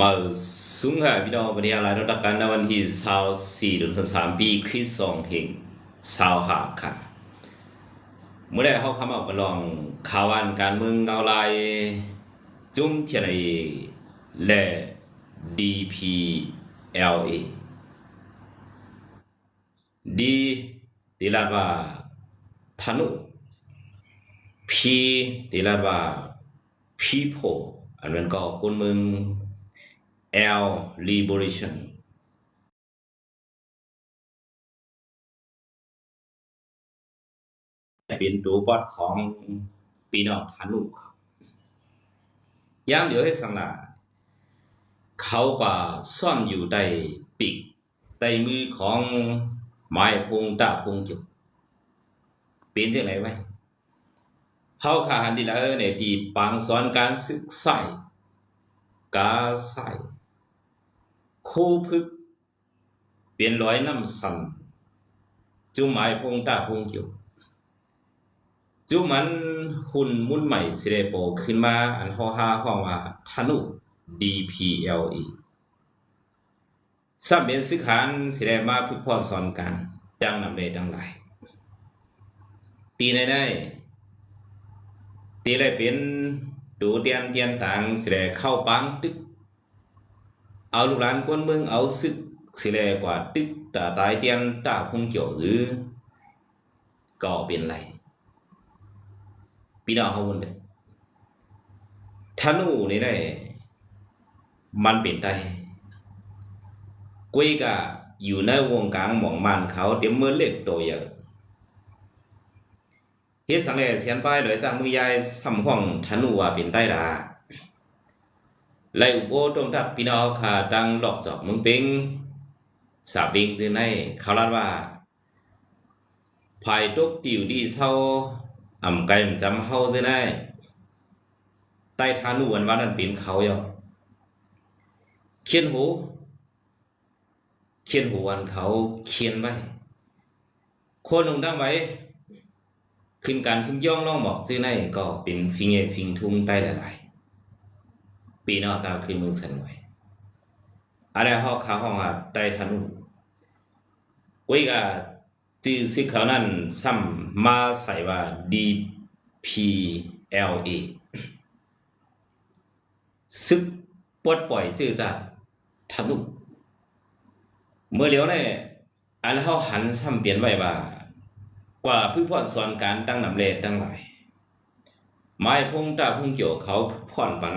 มาสุงหาพี่น้องวันนี้อะไรเราตักกันในวันที่สาวสี่เดือนสามปีคริสสองเฮงสาวหาค่ะ เมื่อได้เขาคำเอาไปลองข่าวอันการเมืองดาวไลน์จุ้มเทียนไอและ DPLA ดีตีลาบาธนุ P ตีลาบา people อันนั้นก็คนเมือง L liberation เป็นตัวบอดของปีนองธนุครับยามเดียวให้สังละเขาก็ซ่อนอยู่ในปีกใต้มือของไม้พงตาพงจุกเป็นที่ไหนไว้เขาขาหันดีแล้วในที่ปางสอนการศึกษากาใส่ คู่พึก เปลี่ยนร้อยน้ำสันจุไม้พงตาพงจุกจุมันหุ่นมุ่นใหม่สิได้โปขึ้นมา อันฮอฮาห้องว่าธนุ DPLE สัมเป็นสิกขานสิได้มาพึกพรสอนกัน ดังนำเลยดังหลาย ตีในได้ ตีได้เป็นดูเตียนเตียนต่างสิได้เข้าปังตึก เอาลูกหลานคนเมืองเอาซึกสิได้กว่าตึกตาตายเตียนตาคงเกี่ยวหรือก็เป็นไรพี่น้องเขาวนเลยธนูนี่ได้มันเป็นได้กุยกะอยู่ในวงการหมองมันเขาเดี๋ยวมือเล็กโตเยอะเฮ็ดสังเกตเสียนป้ายโดยจากมือยายทำห้องธนูว่าเป็นใต้ดา ไล่อุโบตรงทับพี่น้องขาดังหลอกจอกมึงเป็งสาบิงจึงในเขาลาดว่าภายตกติวดีเศร้าอ่ำไก่มันจำเฮาซิได้ใต้ทานุวันวันนั้นปีนเขาอยู่เขียนหู เขียนหูวันเขาเขียนไว้คนลงดังไว้ ขึ้นการขึ้นย่องล่องบอกซื้อในก็เป็นฟิงเอฟิงทุ่งใต้หลาย ปีนอกจากขึ้นเมืองสันไว้อะไรห้องขาห้องอะใต้ทนุว้ก็จื่อซิเขานั้นซ้ำมาใส่ว่า DPLA ซึกปลดปล่อยจื่อจากธนุเมื่อเลี้ยวเนี่ยอันเขาหันซ้ำเปลี่ยนไว้ว่า กว่าพื้นพรสอนการตั้งนำเลดตั้งหลายไม้พงตาพงเกี่ยวเขาผ่อนปัน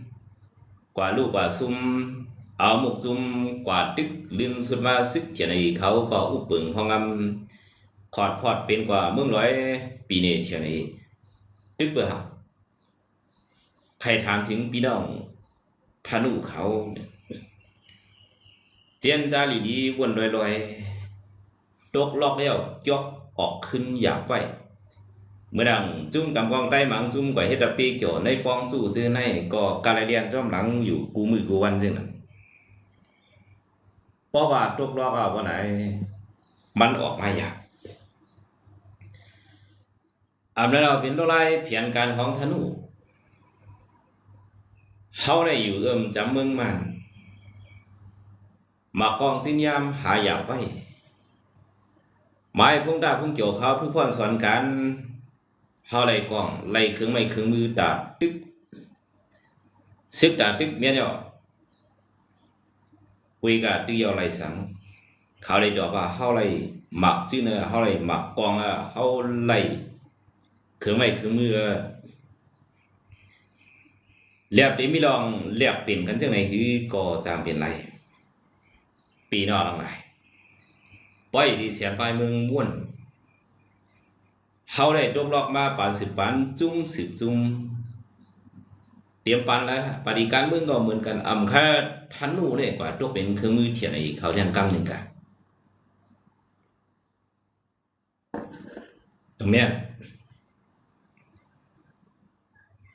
กว่าลูกกว่าซุ่มเอาหมกซุ่มกว่าดึกลืมสุดมาซึกเขียนในเขาก็อุปปึงพองำขอดพอดเป็นกว่าเมื่อร้อยปีนี้เขียนในดึกเบื่อหักใครถามถึงพี่น้องธนูเขา เจียนจาลีดีวนลอยๆตกลอกแล้วยกออกขึ้นหยาบไว้ เมื่อดังจุ้มกำกองได้หมังจุ้มกว่าเฮ็ดปีเกี่ยวในปองจู่ซื้อในก็กาลเรียนจ้อมหลังอยู่กูมือกูวันซึ่งนั้นเพราะว่าทุกรอบเอาวันไหน มันออกมาอยากอันนั้นเราเป็นตัวไรเพียนการของธนูเขาได้อยู่เอิ่มจำเมืองมันมากองจินยามหาอยากไว้ไม้พุ่งดาพุ่งเกี่ยวเขาพึ่งพ่อนสอนกัน เขาไล่กองไล่เครื่องไม้เครื่องมือดาดตึกซึกดาดตึกเมียเนาะ quy cả tư yêu lại sáng เขาเลดอกว่าเขาเลหมักชื่อเนอเขาเลหมักกองอะเขาเลยคือไม่คือมือเรียบดีไม่ลองเรียบเปลี่ยนกันจังไหนคือก็จางเปลี่ยนไรปีนอกลังไหนไปดีเสียไปเมืองม่วน เขาได้ตกลอกมาปานสิบปานจุ้มสิบจุ้มเตรียมปันแล้วปฏิการเมืองก็เหมือนกันอำค่าทันนูเลยกว่าตัวเป็นเครื่องมือเทียนไอ้เขาเรียงกำหนึ่งกันตรงเนี้ย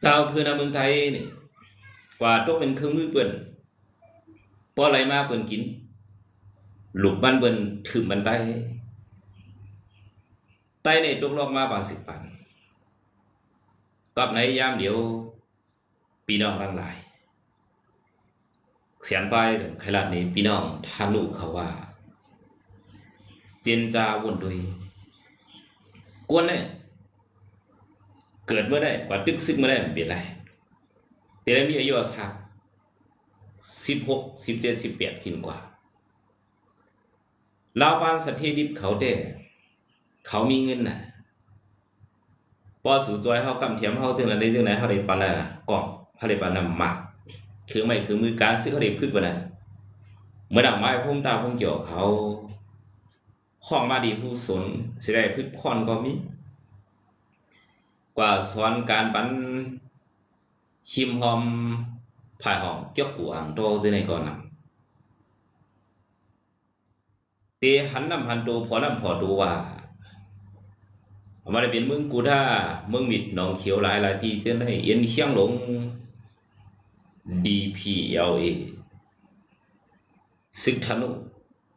เจ้าคือในเมืองไทยนี่กว่าตัวเป็นเครื่องมือเปิ้นพราะอะไรมาเปิ้นกินหลุกบ้านเปิ้นถึงบันได ไต้ในตกลอกมาบางสิบปันกับในยามเดียวพี่น้องทั้งหลายเสียงไปถึงขนาดนี้พี่น้องทานุเขาว่า เจนจาวนด้วยกวนเนี่ยเกิดเมื่อได้กว่าตึกซึกเมื่อได้มันเป็นไรแต่ได้มีอายุสักสิบหกสิบเจ็ดสิบแปดขึ้นกว่าลาวปานสถีดิบเขาเด้ เขามีเงินน่ะพอสู่จอยเฮากำเทียมเฮาจังนั้นได้จังไหนเฮาได้ปานน่ะกล่องเฮาได้ปานน่ะหมักคือไม่คือมือการซื้อเขาได้พึกบ่น่ะเมื่อดอกไม้พุ่มตาพุ่มเกี่ยวเขาห้องมาดีผู้สนสิได้พึกพรก็มีกว่าสอนการปันหิมหอมภายห้องเกี่ยวกูอ่างโตซิในก่อนนำเตหันนำหันโตพอนำพอดูว่า มาได้เป็นเมืองกูท่าเมืองมิดหนองเขียวหลายหลายที่เช่นให้เอ็นเชียงหลง DPLA ซึกธนุ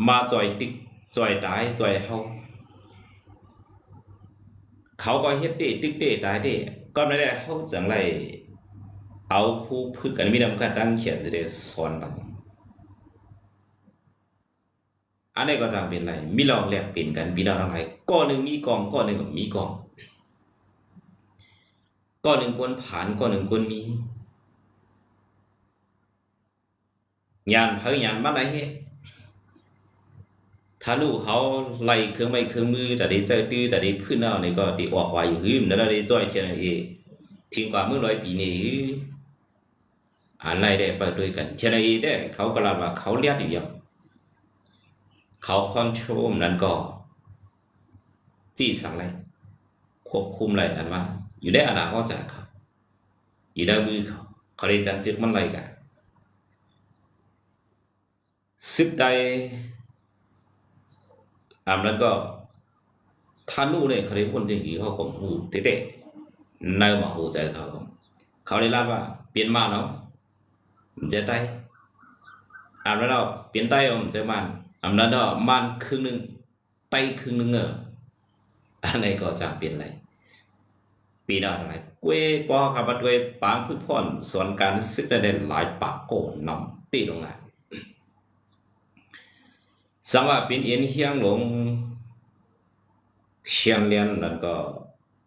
มาจอยติ๊กจอยตายจอยเฮาเขาก็เฮ็ดเด้ติ๊กเด้ตายเด้ก็ไม่ได้เฮาจังไรเอาผู้พึกกันมีนำกันตั้งเขียนจะได้สอนบัง อันนี้ก็จังเป็นไรมีลองแลกเปลี่ยนกันพี่น้องทั้งหลายก้อนหนึ่งมีกองก้อนหนึ่งมีกองก้อนหนึ่งควรผ่านก้อนหนึ่งควรมียานเฮายานมาได้เฮถ้าลูกเขาไล่เครื่องไม้เครื่องมือแต่ได้เจอตื้อแต่ได้พื้นเอานี่ก็ได้ออกไว้อยู่หืมแล้วได้จ้อยเทียนเอทิ้งกว่าเมื่อร้อยปีนี้อ่านไล่ได้ไปด้วยกันเทียนเอได้เขาก็รับว่าเขาเลียดอยู่อย่าง เขาคอนโทรลนั้นก็จี้สั่งไรควบคุมอะไรอันว่า อยู่ในอาณาเขาจากเขาอยู่ในมือเขาเขาเลยจันจึกมันไรกันซึกใดอ่านั้นก็ท่านู่เนี่ยเขาเรียกคนจริงๆเขาคงหูเตะๆในมาหูใจเขาเขาเลยรับว่าเปลี่ยนมาเนาะมันจะได้อ่านั้นเราเปลี่ยนได้มันจะมัน อำนาจอมันครึ่งหนึ่งไปครึ่งหนึ่งเอออันนี้ก็จะเปลี่ยนอะไรปีหน้าอะไรเว้ปอขับมาด้วยปางพืชพ่อนส่วนการซึกได้หลายปากโกนนำตีลงมาสังว่าเป็นเอ็นเฮียงหลงเชียงเลียนนั่นก็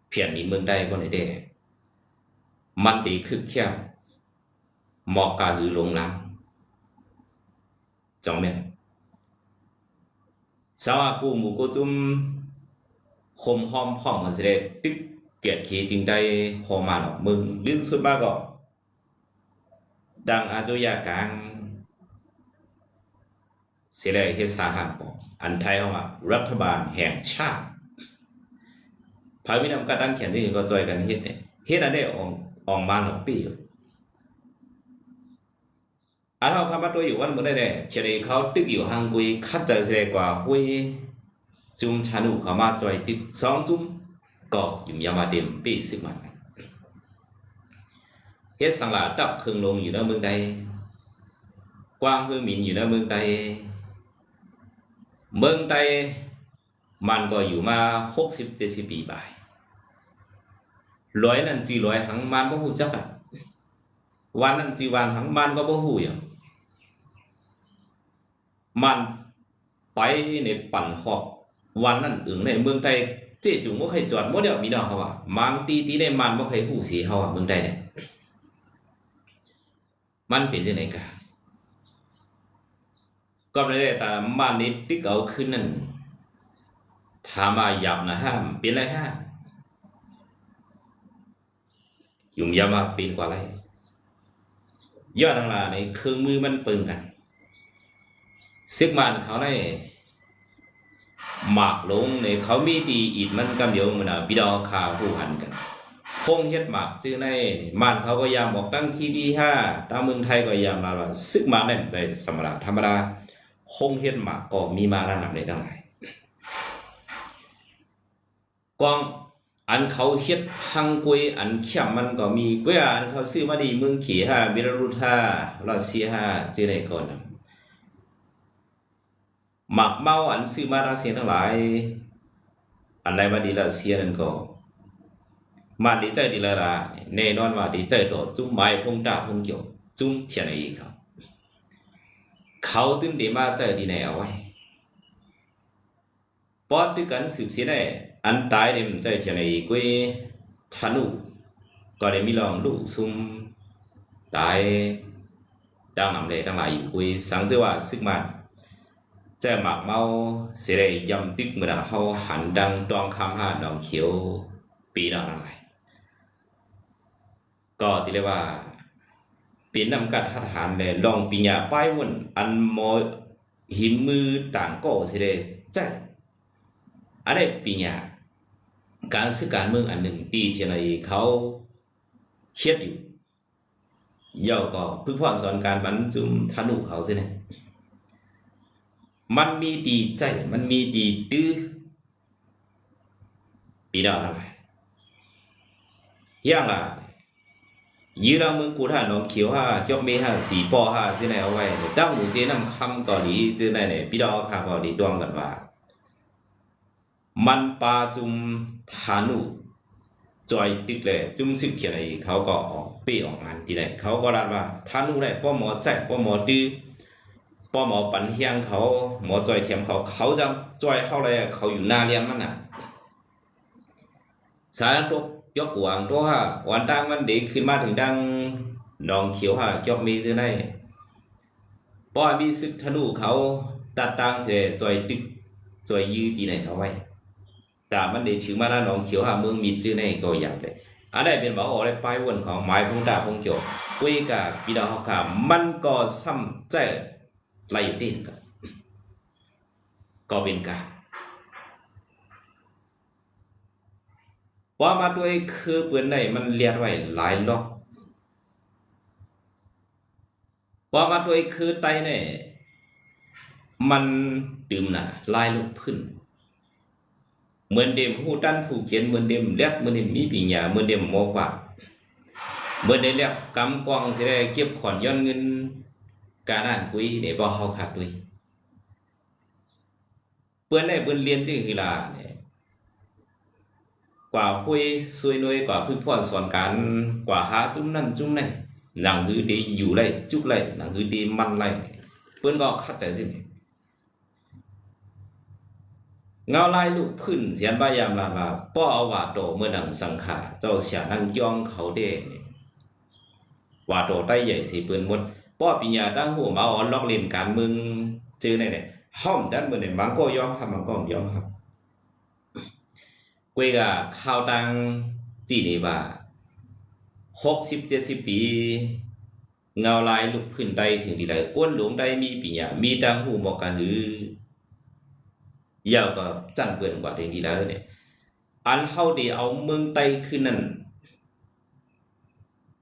เพียนนี้เมืองได้ก็ได้เด้มันดีคึกเขี้ยวหมอกกาหรือลงลังจองแม่น สาวกูหมูกูจุ้มคมหอมพ่องมันสิได้ตึกเกียดขีจึงได้หอมมาหรอกมึงเรื่องสุดมากก็ดังอาจุยากลางเสียเลยเฮสาหักบอกอันไทยว่ารัฐบาลแห่งชาติพาวินามกาตั้งเขียนที่ก็จอยกันเฮ็ดเนี่ยเฮ็ดอันได้องอองมาหลอกปี่ เราเขามาตัว่าหุยจุมชานุเขามาจอยตึกสองจุมก็อยู่ยามาเต็มปีสิบมันเฮ็ดสังหลาดับเครื่องลงอยู่ในเมืองใดกว้างคือหมินอยู่ในเมืองใดเมืองใดมันก็อยู่มาหกสิบเจ็ดสิบปีไปร้อยนั่นจีร้อยหังมันบ่ฮู้จักอะวันนั้นจีวันหังมันก็บ่ฮู้อย่าง มันไปในปั่นหอบวันนั้นอึงในเมืองไทยเจ๊จุงบ่เคยจอดบ่เดียวมีน้องเขาว่ามันตีตีในมันบ่เคยฮู้สีเฮาอะเมืองไทยเนี่ยมันเป็นจังได๋กะก็ไม่ได้แต่มันนี่ติ๊กเอาขึ้นนั่นถามมาหยับนะฮะเป็นไรฮะยุ่มยามาเป็นกว่าไรยอดทั้งหลายในเครื่องมือมันปึงกัน ซึกมันเขาในหมากลงในเขามีดีอีดมันกำเดียวมันอะบิดอคาผู้หันกันคงเฮ็ดหมากชื่อในม่านเขาก็ยามบอกตั้งทีวีห้าตามเมืองไทยก็ยามลาว่าซึกมาได้ใจธรรมดาธรรมดาคงเฮ็ดหมากก็มีมาระดับในทั้งหลายกองอันเขาเฮ็ดพังกวยอันเข้มมันก็มีกวยอันเขาซื้อมาดีเมืองขี่ห้าบิลารุธารัสเซียห้าชื่อในก่อนนะ หมักเมาอันซื้อมารัสเซียทั้งหลาย อันไหนมาดีรัสเซียนั่นก็มันดีใจดีละละแน่นอนว่าดีใจต่อจุ้มไม้พงดาพงเกี่ยวจุ้มเทียนอีกเขาเขาตึงดีมาใจดีในเอาไว้ปอดด้วยกันสืบเสียในอันตายเดมใจเทียนอีกเว้ยธนุก็ได้มีลองลูกซุ่มตายดังนำเลยทั้งหลายอยู่เว้ยสังเจว่าซึกมัน ใจหมักเมาเสียได้ยำตึกเมื่อเขาหันดังดองคำห้าดองเขียวปีนอะไรก็ที่เรียกว่าเป็นนำกัดทหารเลยลองปิญาป้ายวนอันโมหิมมือต่างก็เสิได้ใจอันนี้ปิญาการสื่อการเมืองอันหนึ่งที่ที่ในเขาเขียดอยู่เย่าก็พึ่งพ่อสอนการบรรจุมธนุเขาสิเนี่ย มันมีดีใจ มันมีดีดื้อปีดาอะไรย่างไรยีรามึงกูท่าน้องเขียวฮะจอกเมฮะสีปอฮะที่ไหนเอาไว้ตั้งหมูเจนำคำก่อนนี้ที่ไหนเนี่ยพี่ดอกค่ะพอดีดวงกันว่า มันปาจุมธานุจอยติกเลยจุมสิบเขียนอะไรเขาก็ออกเปี้ออกงานทีไหนเขาก็รัดว่าธานุเนี่ยป้อหมอใจป้อหมอดื้อ ป้อหมอปันเฮียงเขาหมอจอยเทียมเขาเขาจะจอยเข้าเลยเขาอยู่หน้าเรียนมันน่ะสารตก chót quảng đó ha hoàn đang มันดีขึ้นมาถึงดังนองเขียวฮะจอกมีที่ไหนป้อมีซึกธนูเขาตัดตังเสียจอยตึกจอยยืดดีไหนเขาไว้แต่มันได้ถือมาแล้วนองเขียวฮะเมืองมีชื่อในก็อยากเลยอันนี้เป็นบอกอะไรป้ายวนของไม้พงดาพงเขียวกุยกับปีดาฮอกามันก็ซ้ำใจ ไลอยู่ดีกันก็เป็นการว่ามาด้วยคือปืนไหนมันเลียดไว้หลายล็อกว่ามาด้วยคือไตเนี่ยมันดื่มน่ะลายลูกพื้นเหมือนเดิมหูดันผู้เขียนเหมือนเดิมเลียดเหมือนเดิมมีปีญญาเหมือนเดิมโมกว่าเหมือนได้เรียกกำกองสิได้เก็บขอนย้อนเงิน การอ่านกุยเนี่ยบ่เขาขาดด้วยเปื้อนได้เปื้อนเรียนที่คือลาเนี่ยกว่าคุยซวยนวยกว่าพึ่งพ่อสอนการกว่าหาจุ้มนั่นจุ้มนี่หนังหือดีอยู่ไรจุกไรหนังหือดีมันไรเพื่อนก็เข้าใจสิเงาลายลูกพื้นเสียนบายามลาบาป้อเอาว่าโตเมื่อนังสังขาเจ้าเสียนังย่องเขาเด้ว่าโตใต้ใหญ่สิเปืนหมด ป้อปิญญาตั้งหัวมาอ่อนล็อกเล่นการเมืองจื้อในเนี่ยห้อมด้านเมืองเนี่ยบางก็ยอมครับบางก็ยอมครับกวยกะข้าวตังจีนี่ว่าหกสิบเจ็ดสิบปี เงาลายลุกพื้นใดถึงดีไรก้นหลวงใดมีปีญามีดังหูหมอกกันหือยาวก็จันเปิ่นกว่าถึงดีแล้วเนี่ยอันเฮาดีเอาเมืองไตขึ้นนั่น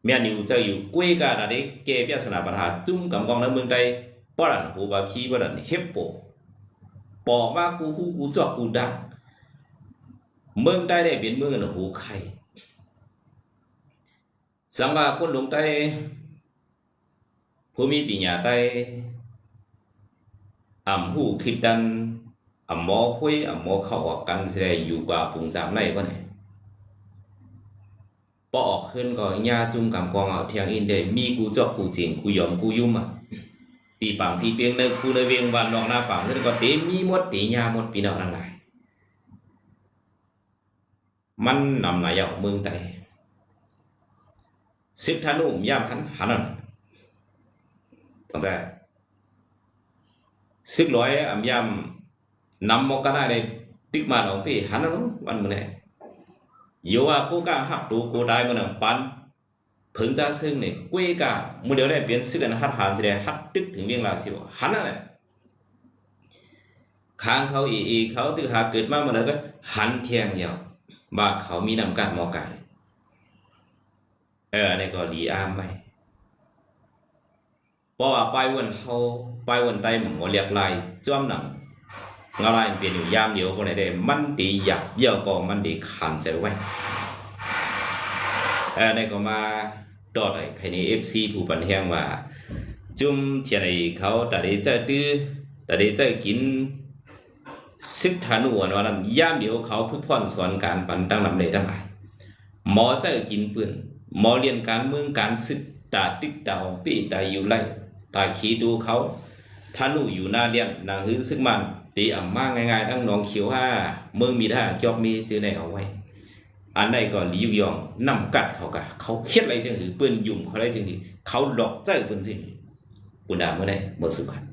เมียนิวจะอยู่กวยกะดาเดเกเปียสนาปัญหาจุ้มกำกองในเมืองไตป้อดันหูบาคีป้อดันเฮปโปปอมากูฮูกูจอกกูดังเมืองใต้ได้เป็นเมืองอันหูไข่สังว่าคนหลงใต้ผู้มีปัญญาใต้อำหูคิดดันอำหมอคุยอำหมอเข้าออกกันแสดงอยู่กว่าปุ่งจามในวะเนี่ย ปอออกขึ้นก็ญาจุ่มกำกองเอาเทียงอินเดมีกูจอกกูจริงกูยอมกูยุ่มอะตีปังตีเปียงในกูในเวียงวันนอกหน้าปังนั่นก็เตมีหมดตีญาหมดปีนอกทั้งหลายมัน nằm lại dọc mương tây xếp thả nụ yam hắn hắn ăn thằng ta xếp lối am yam nằm một cái này tích mà nó bị hắn nó ăn mưa này yếu à cô cả học đủ cô đại mà nó bán พึงจะซึ่งเนี่ยกุ้ยกะมือเดียวได้เปลี่ยนซึ่งกันหัดหันสิได้หัดตึกถึงเวียงลาวสิวหันนั่นแหละค้างเขาอีอีเขาตือหาเกิดมาเมื่อไหร่ก็หันเทียงยาวว่าเขามีนำการมอไก่เอออันนี้ก็หลีอามไว้เพราะว่าไปวันเฮาไปวันใต้หมันก็เรียกลายจ้อมหนัง งาลายเปลี่ยนอยู่ยามเดียวก็ไหนเดมันดีหยับเยี่ยวก็มันดีขันใจไว้เออในก็มาดอดไอ้ใครนี่ FC ผู้ปันแฮงว่า จุ่มเทียนไอ้เขาแต่ได้เจอดื้อแต่ได้เจอกินซึกฐานวันวันนั้นย่ามเดียวเขาผู้พ่อนสอนการปันตั้งนำเลยทั้งหลายหมอเจอกินปืนหมอเรียนการเมืองการศึกตาติ๊กดาวปีตาอยู่ไล่ตาขีดูเขาทานุอยู่หน้าเรียนนางหื้อซึ่งมัน ตีอ่ำมากง่ายๆทั้งหน้องเขียวห้าเมืองมีท่าจอบมีจือในเอาไว้ อันไหนก็หลีวยองนำกัดเขากะเขาเฮ็ดอะไรจังหรือเปืนยุ่มเขาอะไรจังหือเขาหลอกเจ้าปืนสิปุณาเมื่อใดเมื่อสุขัน